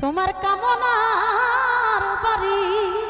তোমার কামনার বাড়ি।